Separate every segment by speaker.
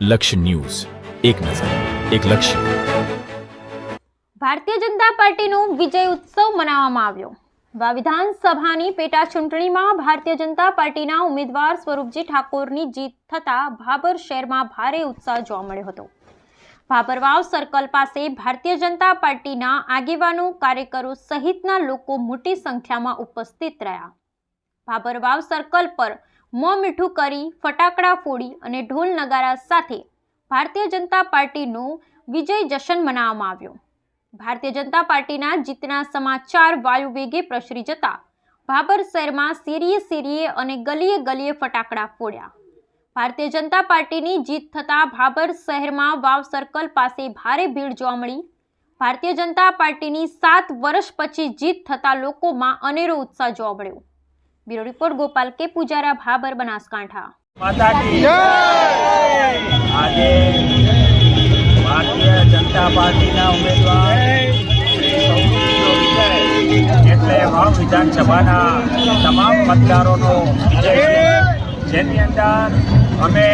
Speaker 1: લક્ષ્ય ન્યૂઝ. એક નજર, એક લક્ષ્ય.
Speaker 2: ભારતીય જનતા પાર્ટીનો વિજય ઉત્સવ મનાવવામાં આવ્યો. વિધાનસભાની પેટા ચૂંટણીમાં ભારતીય જનતા પાર્ટીના ઉમેદવાર સ્વરૂપજી ઠાકોરની જીત થતાં ભાબર શહેરમાં ભારે ઉત્સાહ જોવા મળ્યો હતો. ભાબરવાવ સર્કલ પાસે ભારતીય જનતા પાર્ટીના આગેવાનો, કાર્યકરો સહિતના લોકો મોટી સંખ્યામાં ઉપસ્થિત રહ્યા. ભાબરવાવ સર્કલ પર મોં મીઠું કરી ફટાકડા ફોડી અને ઢોલ નગારા સાથે ભારતીય જનતા પાર્ટીનો વિજય જશન મનાવવામાં આવ્યો. ભારતીય જનતા પાર્ટીના જીતના સમાચાર વાયુ વેગે પ્રસરી જતા ભાબર શહેરમાં શેરીએ શેરીએ અને ગલીએ ગલીએ ફટાકડા ફોડ્યા. ભારતીય જનતા પાર્ટીની જીત થતાં ભાબર શહેરમાં વાવ સર્કલ પાસે ભારે ભીડ જોવા મળી. ભારતીય જનતા પાર્ટીની સાત વર્ષ પછી જીત થતાં લોકોમાં અનેરો ઉત્સાહ જોવા મળ્યો. બ્યુરો રિપોર્ટ ગોપાલ કે પૂજારા ભાબર બનાસકાંઠા!
Speaker 3: આજે ભારતીય જનતા પાર્ટીના ઉમેદવાર શ્રી એટલે વાવ વિધાનસભાના તમામ મતદારોનો વિજય જેની અંદર અમે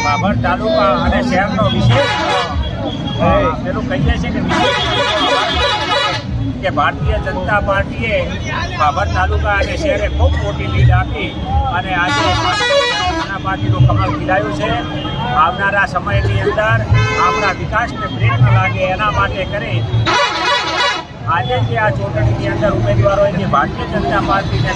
Speaker 3: બાબર તાલુકા અને શહેરનો વિશેષ પેલું કહીએ છીએ કે વિશેષ કે ભારતીય જનતા પાર્ટીએ બાબર તાલુકા અને શહેરે ખૂબ મોટી લીડ આપી અને આજે જનતા પાર્ટીનું કમળ ખીલાયું છે આવનારા સમયની અંદર આપણા વિકાસને ન લાગે એના માટે કરી આજે જે આ ચૂંટણીની અંદર ઉમેદવારો જે ભારતીય જનતા પાર્ટીને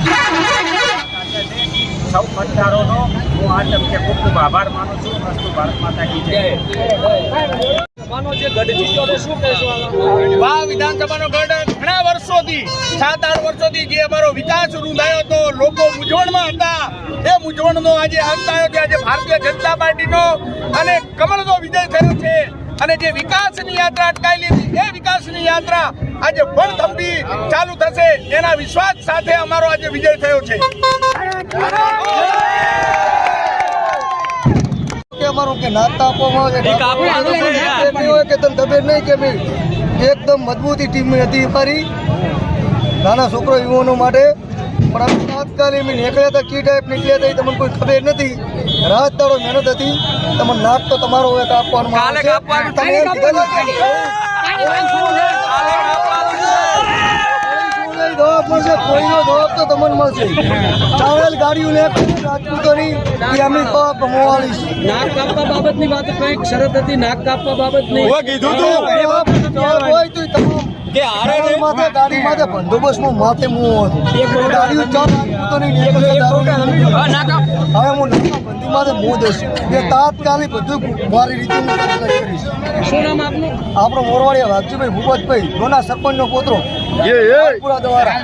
Speaker 3: સૌ મતદારોનો હું આ તમને ખૂબ ખૂબ આભાર માનું છું વસ્તુ ભારત માતા કી જય
Speaker 4: વાવ વિધાનસભાનો ગઢ ઘણા સાત આઠ વર્ષોથી જે અમારો વિકાસ રૂંધાયો હતો લોકો મૂંઝવણમાં હતા. એ મૂંઝવણનો આજે અંત આવ્યો છે આજે ભારતીય જનતા પાર્ટીનો અને કમળનો વિજય થયો છે. અને જે વિકાસની યાત્રા અટકાયેલી હતી એ વિકાસની યાત્રા આજે ભણથંભી ચાલુ થશે. એના વિશ્વાસ સાથે અમારો આજે વિજય થયો છે.
Speaker 5: કે અમારું કે નાસ્તા આપવામાં આવે કે તમને ખબર નહીં કે એકદમ મજબૂતી ટીમ હતી અમારી નાના છોકરો યુવાનો માટે પણ અમે તાત્કાલિક નીકળ્યા હતા કી ટાઈપ નીકળ્યા હતા એ તમને કોઈ ખબર નથી રાત દાડો મહેનત હતી તમને નાક તો તમારો એક આપવાનું કીધું જવાબ મળશે કોઈનો જવાબ તો તમને મળશે ચાવેલ ગાડીઓ લે રાજપૂતોની એ અમે કમવાળી
Speaker 6: નાક કાપવા બાબતની વાત કંઈક શરત હતી નાક કાપવા બાબતની
Speaker 5: ગાડી માથે ગાડી માથે બંદોબસ્તમાં માથે મું હતો. ગાડીઓ ચાર નીકળે દારૂની હવે હું નાકા બંદી માથે મું દઈશ એ તાત્કાલિક બધું મારી રીતે હું કરીશ.
Speaker 6: શું નામ આપનું?
Speaker 5: આપણો મોરવાડિયા રાજુભાઈ ભૂપતભાઈ જોના સરપંચનો પોતરો. પૂરા દ્વારા.